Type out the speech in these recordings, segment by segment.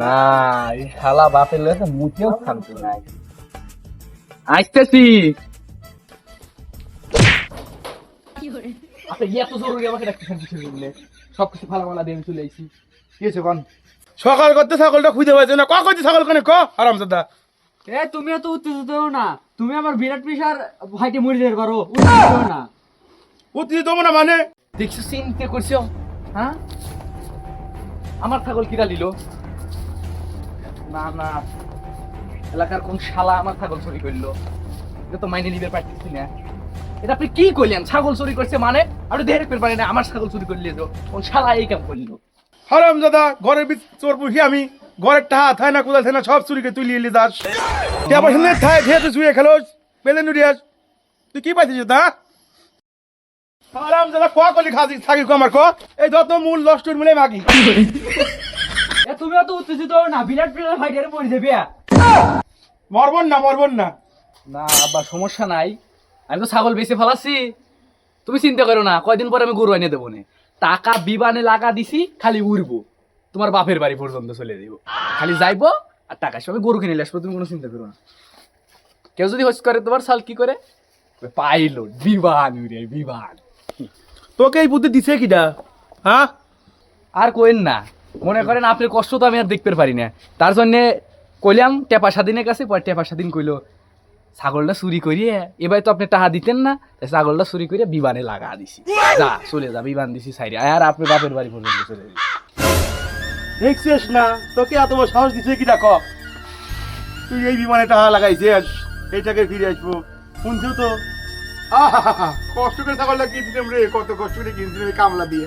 না এই শালা বাপের লোকে মুখেও শান্তি নাই। আসতেছি। আপনি এত জরুরি আমাকে ডাকতে শান্তি ছিল বলে। সব কিছু ফালা মালা দিয়ে চলে আইছি। কি হয়েছে কন? সকাল করতে ছাগলটা খুঁজে পাইছে না? ক কইছে ছাগল কানে ক? আরাম দাদা এ তুমি তো উত্তেজিত হও না। তুমি আমার বিরাট পেশার ভাইকে মরে যেতে পারো উত্তেজিত হও না। উত্তেজিত হব না মানে? দেখছ চিনতে করছ? হ্যাঁ? আমার ছাগল কিরা নিল? না না। এলাকার কোন শালা আমার ছাগল চুরি করল? এটা তো মাইনে নিবে পারতেছি না। এটা আপনি কি করলেন ছাগল চুরি করছে মানে? আপনি দেখে পারেন না, আমার ছাগল চুরি করলে তো। কোন শালা এই কাম করল? হারাম দাদা ঘরের ভিতর চোর পুষি আমি। ঘরের টাহা থায় না কোদাল থায় না সব চুরিকে তুই লিয়ে যাস তুই আবার থায় ধেয়ে তুই শুয়ে খেলোস। পেলে নুরিয়াস তুই কি পাইছিস তা? কলি খাসি থাকি আমার ক এই যত মূল লস্টুর মিলে মাগি। এ তুমি উত্তেজিত হও না বিরাট যাবে মরবন না মরবন না। না আব্বা সমস্যা নাই। আমি তো ছাগল বেঁচে ফেলাচ্ছি। তুমি চিন্তা করো না কয়দিন পরে আমি গরু এনে দেবো না। টাকা বিবানে লাগা দিছি খালি উড়বো। তোমার বাপের বাড়ি পর্যন্ত চলে দিব খালি যাইবো আর টাকা সবাই গরু কিনে আসব তুমি কোনো চিন্তা করো না। কেউ যদি হোস করে তোমার সাল কি করে? পাইলো বিবান উড়ে বিবান। তোকে এই বুদ্ধি দিছে কিটা হ্যাঁ? আর কোয়েন না। মনে করেন আপনার কষ্ট তো আমি আর দেখতে পারি না। তার জন্যে কইলাম টেপা স্বাধীনের কাছে পরে টেপা স্বাধীন কইলো ছাগলটা চুরি করিয়ে এবার তো আপনি টাকা দিতেন না তাই ছাগলটা চুরি করে বিমানে লাগা দিছি। যা চলে যা বিমান দিছি সাইডে। আর আপনি বাপের বাড়ি পর্যন্ত চলে যাবে দেখছিস না তোকে এত বড় সাহস দিছে ক? তুই এই বিমানে টাকা লাগাইছিস এইটাকে ফিরে আসব। শুনছো তো? কষ্ট করে ছাগলটা কিনছিলাম রে কত কষ্ট করে কিনছিলাম কামলা দিয়ে।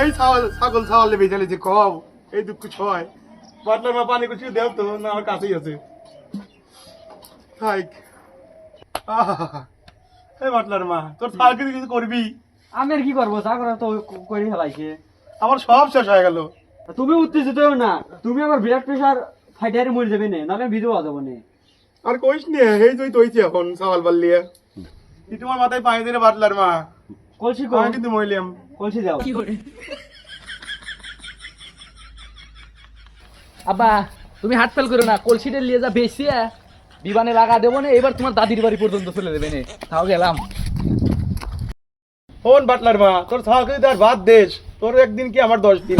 এই ছাগল ছাগল ছাগল বেচালে যে কব এই দুঃখ ছয়। পাতলার মা পানি কুচি দেও তো না আমার কাছেই আছে। হাইক। এই বাটলার মা তোর ছাগলকে কিছু করবি? আমি আর কি করব? করার তো করে ফেলাইছে। আমার সব শেষ হয়ে গেল। তুমি উত্তেজিত হও না তুমি আমার বিরাট পেশার ফাইটারে মরে যাবে না নাহলে ভিডিও যাব না। আর কইস নে এই তুই তৈছি এখন সওয়াল পারলিয়ে তোমার মাথায় পানি দিলে বাটলার মা। কলসি আমি কিন্তু মইলাম কলসি দাও। আব্বা তুমি হাট ফেল করো না কলসিটা নিয়ে যা বেশি বিমানে লাগা দেবো না এবার তোমার দাদির বাড়ি পর্যন্ত চলে দেবে না। তাও গেলাম। ফোন বাটলার মা তোর ছাগল তার বাদ দেশ। তোর একদিন কি আমার দশ দিন?